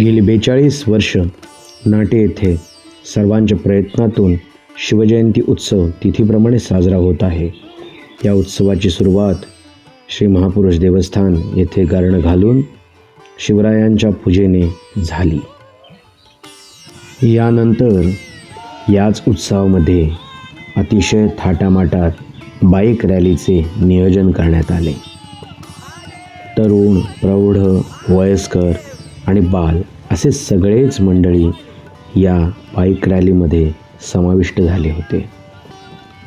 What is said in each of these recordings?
गेली बेचाळीस वर्ष नाटे येथे सर्वांच्या प्रयत्नातून शिवजयंती उत्सव तिथीप्रमाणे साजरा होत आहे. या उत्सवाची सुरुवात श्री महापुरुष देवस्थान येथे गारणं घालून शिवरायांच्या पूजेने झाली. यानंतर याच उत्सवामध्ये अतिशय थाटामाटात बाईक रॅलीचे नियोजन करण्यात आले. तरुण प्रौढ वयस्कर आणि बाल असे सगळेच मंडळी या बाईक रॅलीमध्ये समाविष्ट झाले होते.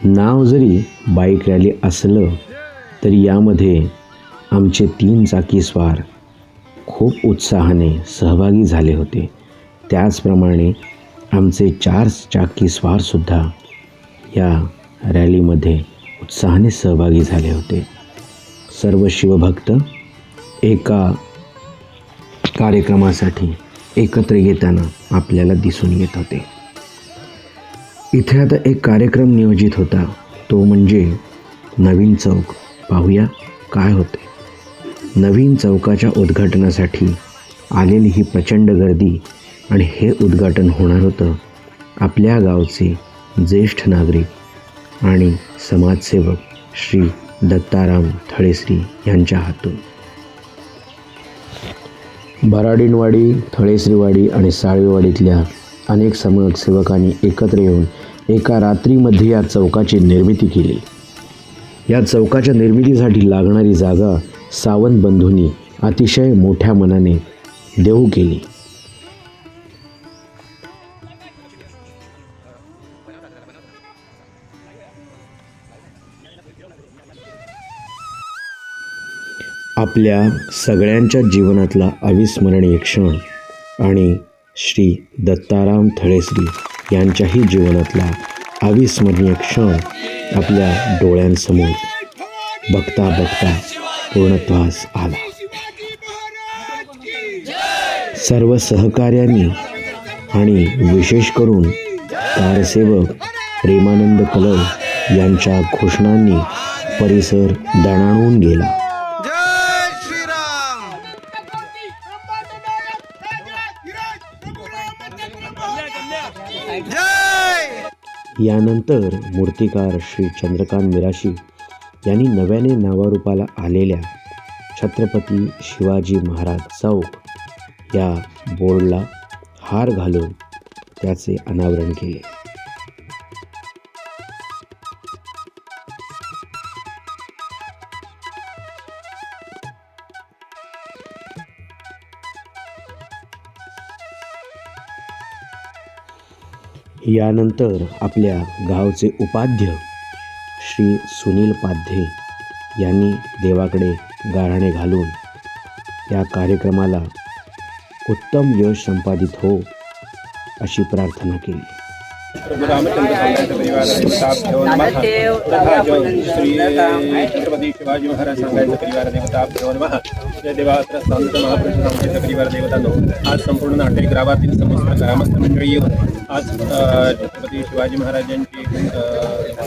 नाव जरी बाईक रॅली असलं तरी यामध्ये आमचे तीन चाकी स्वार खूप उत्साहाने सहभागी झाले होते. त्याचप्रमाणे आमचे चार चाकी स्वारसुद्धा या रॅलीमध्ये उत्साहाने सहभागी झाले होते. सर्व शिवभक्त एका कार्यक्रमासाठी एकत्र येताना आपल्याला दिसून येत होते. इथे आता एक कार्यक्रम नियोजित होता. तो म्हणजे नवीन चौक. पाहूया काय होते. नवीन चौकाच्या उद्घाटनासाठी आलेली ही प्रचंड गर्दी आणि हे उद्घाटन होणार होतं आपल्या गावचे ज्येष्ठ नागरिक आणि समाजसेवक श्री दत्ताराम थळेश्री यांच्या हातून. भराडीनवाडी थळेश्रीवाडी आणि साळवेवाडीतल्या अनेक समाजसेवकांनी एकत्र येऊन एका रात्रीमध्ये या चौकाची निर्मिती केली. या चौकाच्या निर्मितीसाठी लागणारी जागा सावंत बंधूंनी अतिशय मोठ्या मनाने देऊ केली. आपल्या सगळ्यांच्या जीवनातला अविस्मरणीय क्षण आणि श्री दत्ताराम थळेसरी यांच्याही जीवनातला अविस्मरणीय क्षण आपल्या डोळ्यांसमोर बघता बघता पूर्णत्वास आला. सर्व सहकार्यांनी आणि विशेष करून कारसेवक प्रेमानंद कलव यांच्या घोषणांनी परिसर दणाणून गेला. यानंतर मूर्तिकार श्री चंद्रकांत मिराशी यांनी नव्याने नावारूपाला आलेल्या छत्रपती शिवाजी महाराज चौक या बोर्डला हार घालून त्याचे अनावरण केले. यानंतर आपल्या गावचे उपाध्य श्री सुनील पाध्ये यांनी देवाकडे गाराणे घालून या कार्यक्रमाला उत्तम यश संपादित हो अशी प्रार्थना केली रामचंद्र छत्रपती शिवाजी महाराज परिवार नमः जय देवात्र संत महापुरुष परिवार आज संपूर्ण नाटेक गावातील समस्त ग्रामस्थ मंडळी आज छत्रपती शिवाजी महाराजांची अ,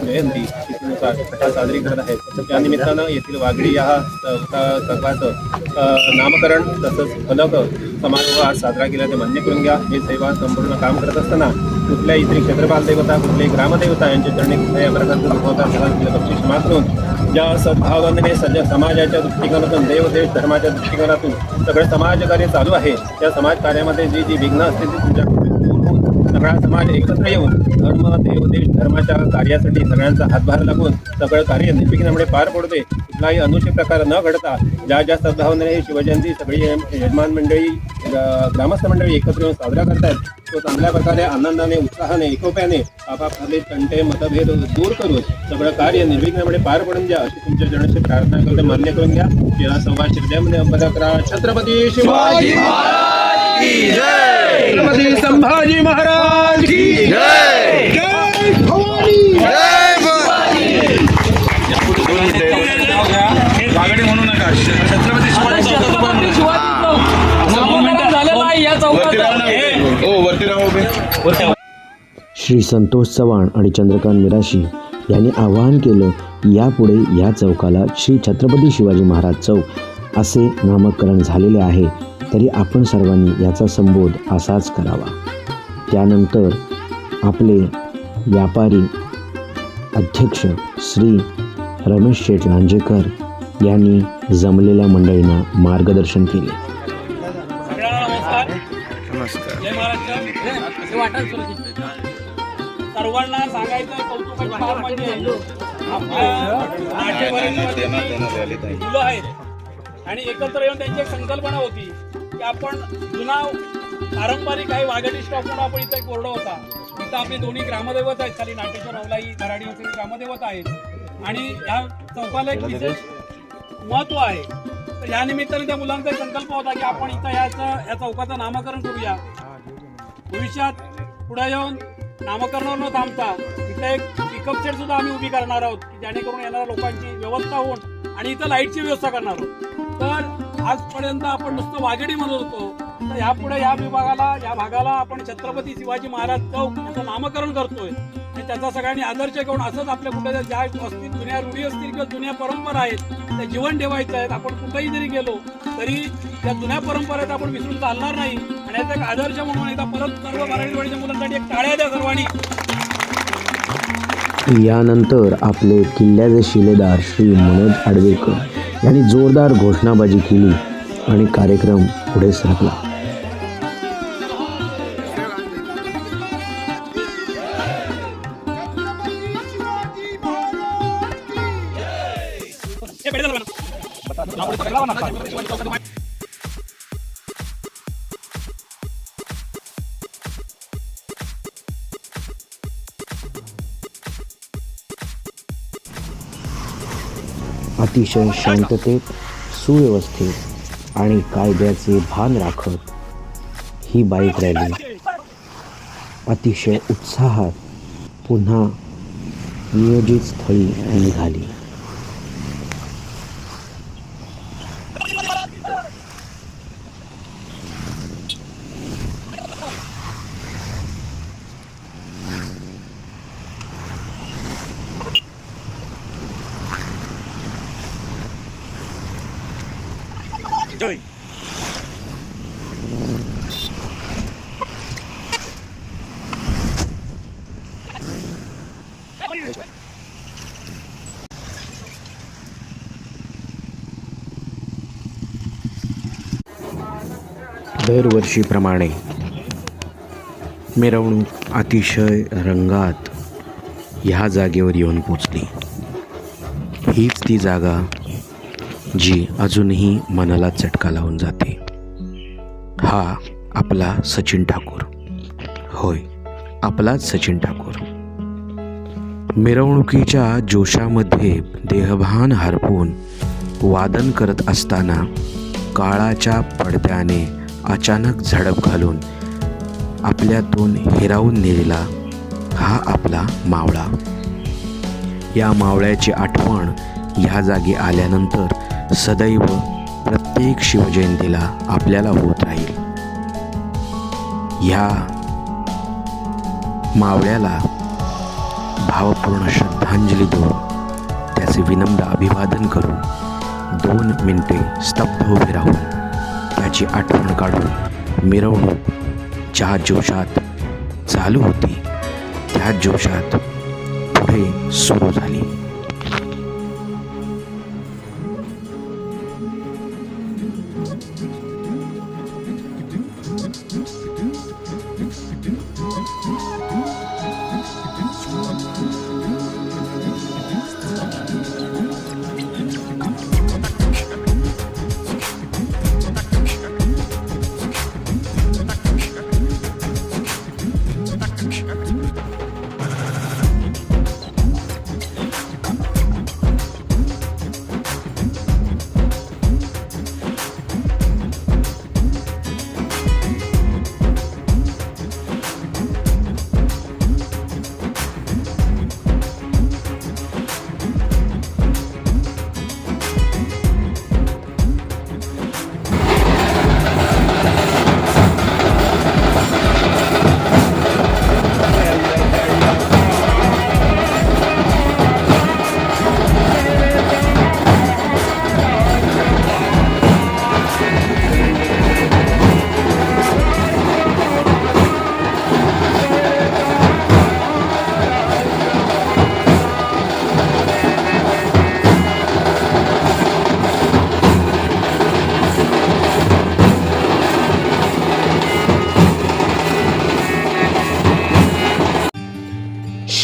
जयंती तिथीनुसार कथा साजरी करत आहेत. त्या निमित्तानं येथील वाघडी या चौका- नामकरण तसंच फलक समारोह आज साजरा केल्याचे मान्य करून घ्या. हे सेवा संपूर्ण काम करत असताना कुठल्याही इतर क्षेत्रपाल देवता कुठल्याही ग्रामदेवता यांच्या चरणी कुठल्याही प्रकारचं दुखवता सर्वांना बक्षीस मागून ज्या सद्भावनेने सध्या समाजाच्या दृष्टिकोनातून देवदेश धर्माच्या दृष्टिकोनातून सगळं समाजकार्य चालू आहे त्या समाजकार्यामध्ये जी जी विघ्न असते ती तुमच्या सगळा समाज एकत्र येऊन धर्म देव देश धर्माच्या कार्यासाठी सगळ्यांचा हातभार लागून सगळं कार्य निर्विघ्नामुळे पार पडते. कुठलाही अनुचित प्रकार न घडता ज्या ज्या सद्भावनेने शिवजयंती सगळी यजमान मंडळी ग्रामस्थ मंडळी एकत्र येऊन साजरा करतात तो चांगल्या प्रकारे आनंदाने उत्साहाने एकोप्याने आपापले तंटे मतभेद दूर करून सगळं कार्य निर्विघ्नपणे पार पडून द्या अशी तुमच्या जणांची प्रार्थना करते. मान्य करून घ्या. तेरा सव्वा शिरड्यामध्ये अंबदाकरा छत्रपती शिवाजी संभाजी श्री संतोष चव्हाण आणि चंद्रकांत मिराशी यांनी आवाहन केलं यापुढे या चौकाला श्री छत्रपती शिवाजी महाराज चौक असे नामकरण झालेले आहे. तरी आपण सर्वांनी याचा संबोध असाच करावा. त्यानंतर आपले व्यापारी अध्यक्ष श्री रमेश शेठ लांजेकर यांनी जमलेल्या मंडळींना मार्गदर्शन केले. हे वाटण सुरक्षित सर्वांना सांगायचं कौतुक म्हणजे आपल्या मुलं आहेत. आणि एकत्र येऊन त्यांची एक संकल्पना होती की आपण जुना पारंपरिक काही वाघाटी स्टॉप म्हणून आपण इथं एक होता. इथं आपली दोन्ही ग्रामदैवत आहेत खाली नाटेश्वर अवलाई धराडी वगैरे ग्रामदैवत आहेत. आणि या चौकाला एक विशेष महत्त्व आहे. तर या निमित्ताने त्या मुलांचा संकल्प होता की आपण इथं याचं या चौकाचं नामकरण करूया. भविष्यात पुढे येऊन नामकरणावर न थांबता इथं एक पिकअप सेट सुद्धा आम्ही उभी करणार आहोत की जेणेकरून येणाऱ्या लोकांची व्यवस्था होऊन आणि इथं लाईटची व्यवस्था करणार आहोत. तर आजपर्यंत आपण नुसतं वाघेडी म्हणत होतो तर यापुढे या विभागाला या भागाला आपण छत्रपती शिवाजी महाराज चौक याचं नामकरण करतोय. आणि त्याचा सगळ्यांनी आदर्श घेऊन असंच आपल्या कुठे ज्या असतील जुन्या रूढी असतील किंवा जुन्या परंपरा आहेत त्या जीवन ठेवायच्या आहेत. आपण कुठेही जरी गेलो तरी त्या जुन्या परंपरा आहेत आपण विसरून चालणार नाही. आणि याचा एक आदर्श म्हणून एकदा परत सर्व मराठीवाडीच्या मुलांसाठी एक टाळ्या द्या सर्वांनी. यानंतर आपले किल्ल्याचे शिलेदार श्री मनोज आडवेकर यांनी जोरदार घोषणाबाजी केली आणि कार्यक्रम पुढे सरकला. अतिशय शांततेत सुव्यवस्थेत आणि कायद्याचे भान राखत ही बाईक रॅली. अतिशय उत्साहात पुन्हा नियोजित स्थळी निघाली. दरवर्षीप्रमाणे मिरवणूक अतिशय रंगात ह्या जागेवर येऊन पोचली. हीच ती जागा जी अजूनही मनाला चटका लावून जाते. हा आपला सचिन ठाकूर. होय आपलाच सचिन ठाकूर. मिरवणुकीच्या जोशामध्ये देहभान हरपून वादन करत असताना काळाच्या पडद्याने अचानक झडप घालून आपल्यातून हिरावून नेलेला हा आपला मावळा. या मावळ्याची आठवण ह्या जागी आल्यानंतर सदैव प्रत्येक शिवजयंतीला आपल्याला होत राहील. ह्या मावळ्याला भावपूर्ण श्रद्धांजली देऊन त्याचे विनम्र अभिवादन करून दोन मिनिटे स्तब्ध उभे राहून त्याची आठवण काढून मिरवणूक ज्या जोशात चालू होती त्या जोशात पुढे सुरू झाली.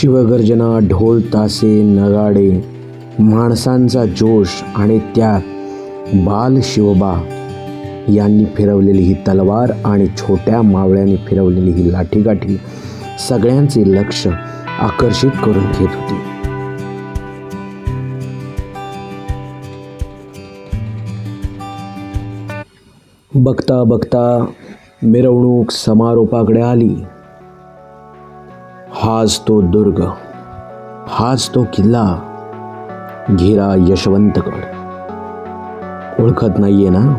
शिवगर्जना ढोल तासे नगाडे माणसांचा जोश आणि त्यात बाल शिवबा यांनी फिरवलेली ही तलवार आणि छोट्या मावळ्यांनी फिरवलेली ही लाठीकाठी सगळ्यांचे लक्ष आकर्षित करून घेत होती. बघता बघता मिरवणूक समारोपाकडे आली. हाच तो दुर्ग हाच तो किल्ला घेरा यशवंतगड. ओळखत नाहीये ना?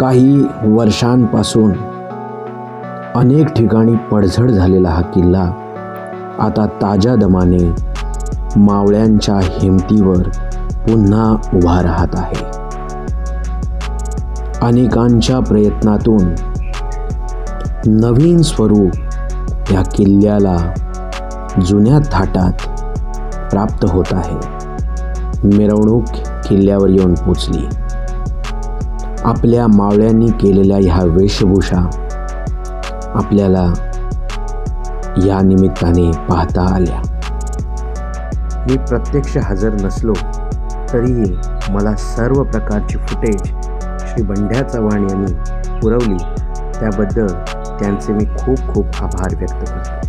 काही वर्षांपासून अनेक ठिकाणी पडझड झालेला हा किल्ला आता ताज्या दमाने मावळ्यांच्या हिमतीवर पुन्हा उभा राहत आहे. अनेकांच्या प्रयत्नातून नवीन स्वरूप या किल्ल्याला जुन्या थाटात प्राप्त होत आहे. मिरवणूक किल्ल्यावर येऊन पोचली. आपल्या मावळ्यांनी केलेल्या ह्या वेशभूषा आपल्याला या निमित्ताने पाहता आल्या. मी प्रत्यक्ष हजर नसलो तरीही मला सर्व प्रकारची फुटेज श्री बंड्या चव्हाण यांनी पुरवली. त्याबद्दल त्यांचे मी खूप खूप आभार व्यक्त करतो.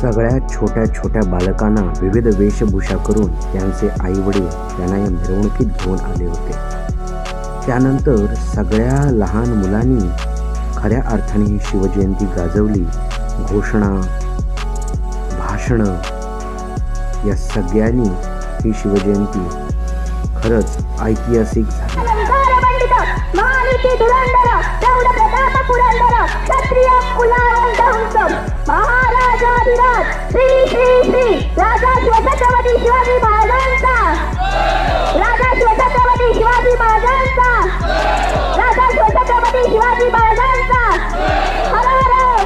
सगळ्या छोट्या छोट्या बालकांना विविध वेशभूषा करून त्यांचे आईवडील त्यांना या मिरवणुकीत घेऊन आले होते. त्यानंतर सगळ्या लहान मुलांनी खऱ्या अर्थाने ही शिवजयंती गाजवली. घोषणा भाषणं या सगळ्यांनी ही शिवजयंती खरंच ऐतिहासिक झाली. महानीती धुरंधर प्रौढ प्रताप पुरंदर क्षत्रिय कुलावंत हंसम महाराजाधिराज श्री श्री श्री राजा शिवछत्रपती शिवाजी महाराजांचा. राजा शिवछत्रपती शिवाजी महाराजांचा. राजा शिवछत्रपती शिवाजी महाराजांचा. हर हर.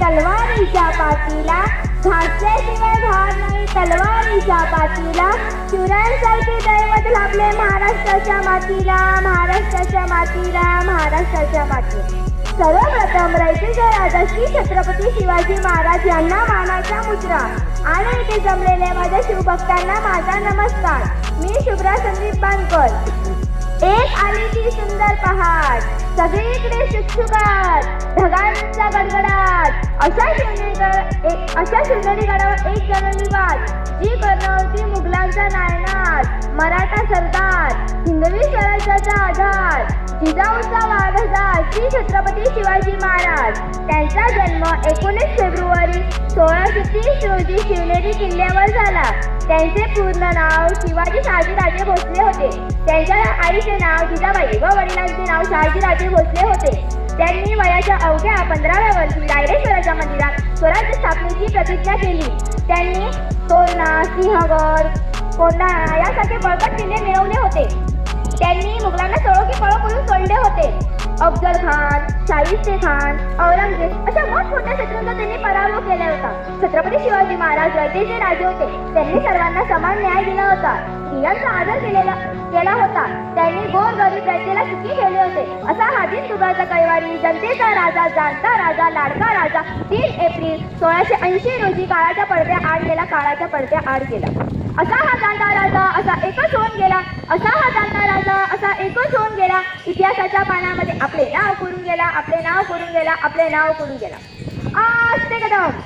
तलवारीच्या पातीला घासल्याशिवाय धार नाही. तलवारीच्या पातीला शिवरायांसारखे दैवत लाभले महाराष्ट्राच्या मातीला महाराष्ट्राच्या मातीला महाराष्ट्राच्या मातीला सर्वप्रथम रयतेचा राजा श्री छत्रपती शिवाजी महाराज यांना मानाचा मुद्रा. आणि इथे जमलेल्या माझ्या शिवभक्तांना माझा नमस्कार. मी शुभ्रा संदीप बांधकर. एक आली ती सुंदर पहाट सगळीकडे शुकशुकाट. ढगांचा गडगडाट. अशा शिवनेरीगड एक अशा शिवनेरी गडावर एक जननी वाट जी कर्णवती मुघलांचा नायनाट मराठा सरदार. हिंदवी स्वराज्याचा आधार. जिजाऊचा वाढजार श्री छत्रपती शिवाजी महाराज. त्यांचा जन्म एकोणीस फेब्रुवारी सोळाशे तीस रोजी शिवनेरी किल्ल्यावर झाला. त्यांचे पूर्ण नाव शिवाजी शहाजीराजे भोसले होते. त्यांच्या आई आईचे नाव जिजाबाई व वडिलांचे नाव शहाजीराजे भोसले होते. त्यांनी वयाच्या अवघ्या पंधराव्या वर्षी रायरेश्वराच्या मंदिरात स्वराज्य स्थापनेची प्रतिज्ञा केली. त्यांनी तोरणा सिंहगड कोंढाणा यासारखे बळकट किल्ले मिळवले होते. त्यांनी मुघलांना सळो की पळो करून सोडले होते. अफजल खान शाहिस्ते खान औरंगजेब अशा मोठमोठ्या शत्रूंचा त्यांनी पराभव केला होता. छत्रपती शिवाजी महाराज रयतेचे राजे होते. त्यांनी सर्वांना समान न्याय दिला होता. स्त्रियांचा आदर केलेला केला होता. त्यांनी गोर गरीब रयतेला सुखी केले होते. असा हा दिन सुगाचा कैवारी जनतेचा राजा जाणता राजा लाडका राजा तीन एप्रिल सोळाशे ऐंशी रोजी काळाच्या पडद्या आड गेला काळाच्या पडद्या आड गेला. असा हा जाणता राजा असा एकच होऊन गेला. असा हा जाणता राजा असा एकच होऊन गेला. इतिहासाच्या पानामध्ये आपले नाव करून गेला आपले नाव करून गेला आपले नाव करून गेला. आज ते कदम.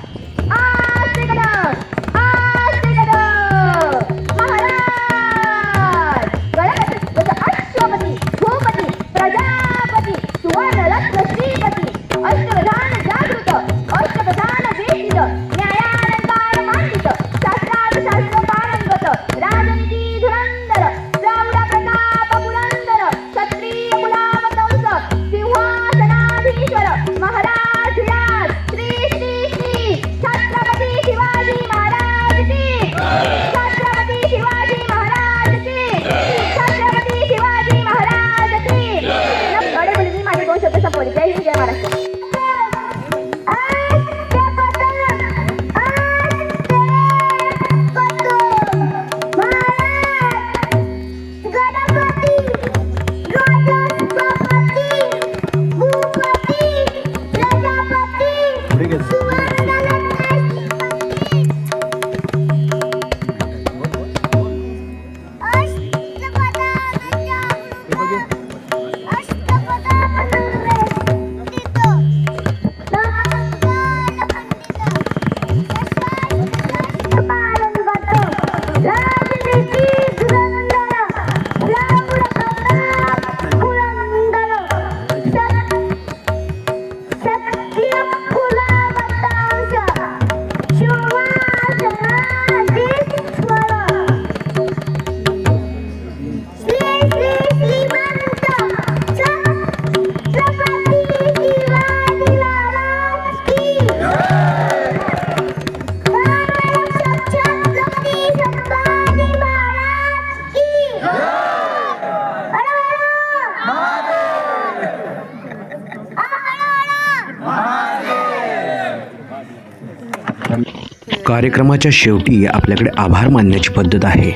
कार्यक्रमाच्या शेवटी आपल्याकडे आभार मानण्याची पद्धत आहे.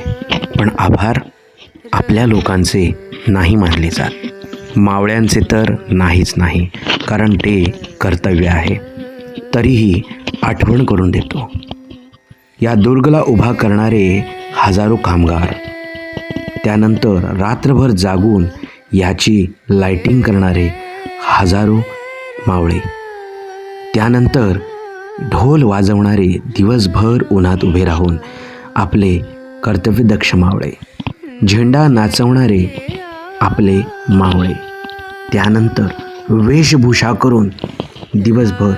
पण आभार आपल्या लोकांचे नाही मानले जात. मावळ्यांचे तर नाहीच नाही कारण ते कर्तव्य आहे. तरीही आठवण करून देतो. या दुर्गला उभा करणारे हजारो कामगार त्यानंतर रात्रभर जागून याची लाइटिंग करणारे हजारो मावळे त्यानंतर ढोल वाजवणारे दिवसभर उन्हात उभे राहून आपले कर्तव्यदक्ष मावळे. झेंडा नाचवणारे आपले मावळे. त्यानंतर वेशभूषा करून दिवसभर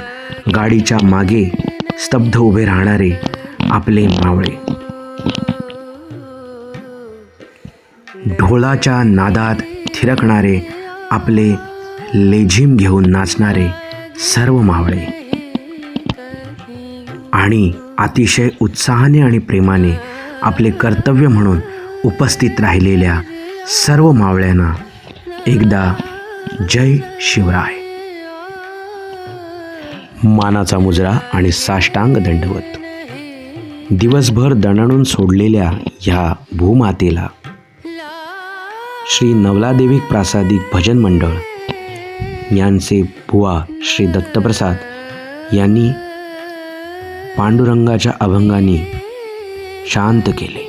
गाडीच्या मागे स्तब्ध उभे राहणारे आपले मावळे. ढोलाच्या नादात थिरकणारे आपले लेझिम घेऊन नाचणारे सर्व मावळे. आणि अतिशय उत्साहाने आणि प्रेमाने आपले कर्तव्य म्हणून उपस्थित राहिलेल्या सर्व मावळ्यांना एकदा जय शिवराय. मानाचा मुजरा आणि साष्टांग दंडवत. दिवसभर दणणून सोडलेल्या ह्या भूमातेला श्री नवलादेवी प्रासादिक भजन मंडळ यांचे बुवा श्री दत्तप्रसाद यांनी पांडुरंगाच्या अभंगाने शांत केले.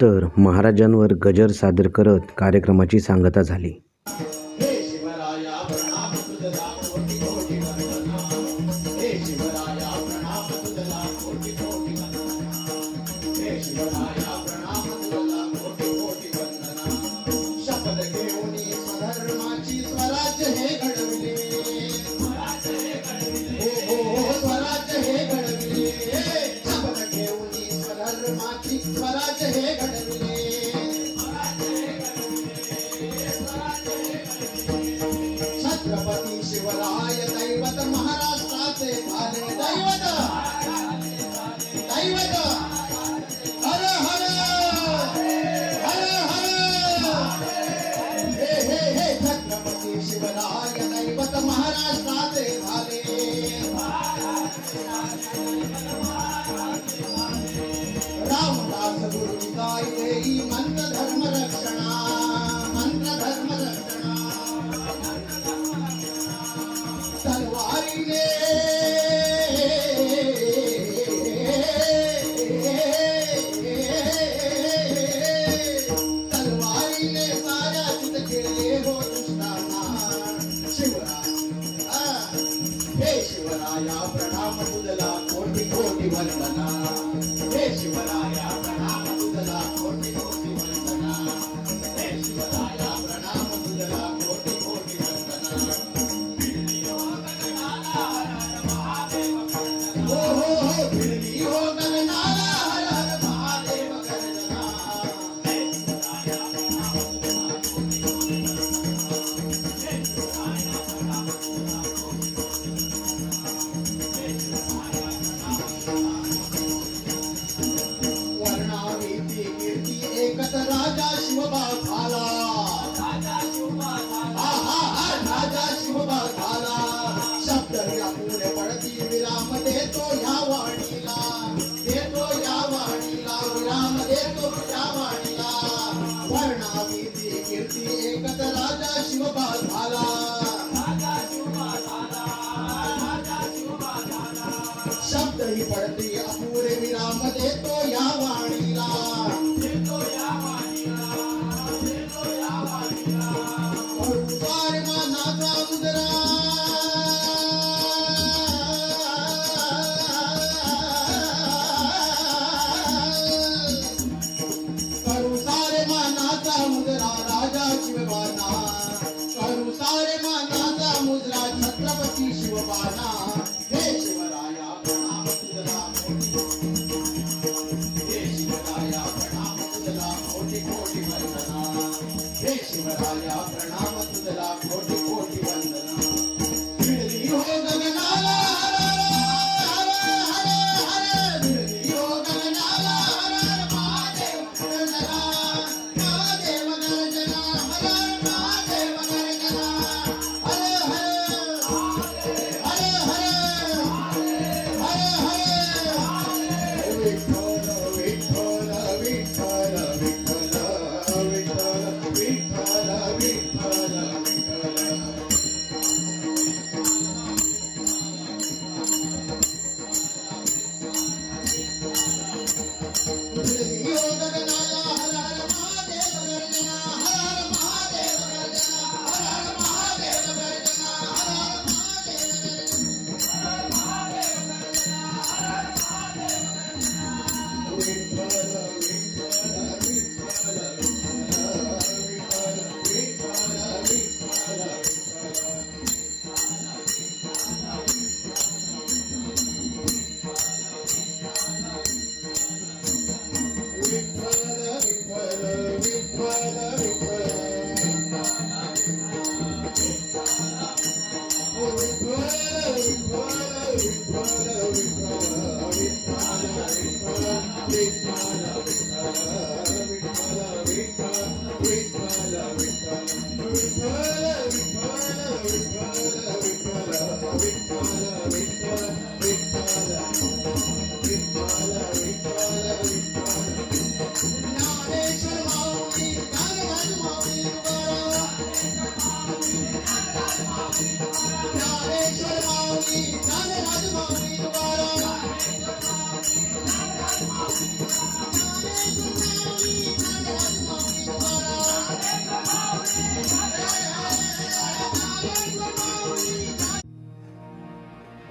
त्यानंतर महाराजांवर गजर सादर करत कार्यक्रमाची सांगता झाली. शपथ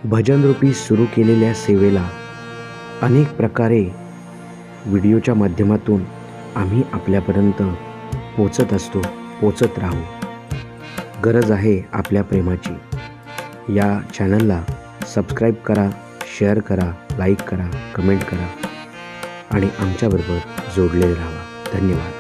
भजनरूपी सुरू केलेल्या सेवेला अनेक प्रकारे व्हिडिओच्या माध्यमातून आम्ही आपल्यापर्यंत पोचत असतो पोचत राहू. गरज आहे आपल्या प्रेमाची. या चॅनलला सबस्क्राईब करा शेअर करा लाईक करा कमेंट करा आणि आमच्याबरोबर जोडलेले राहा. धन्यवाद.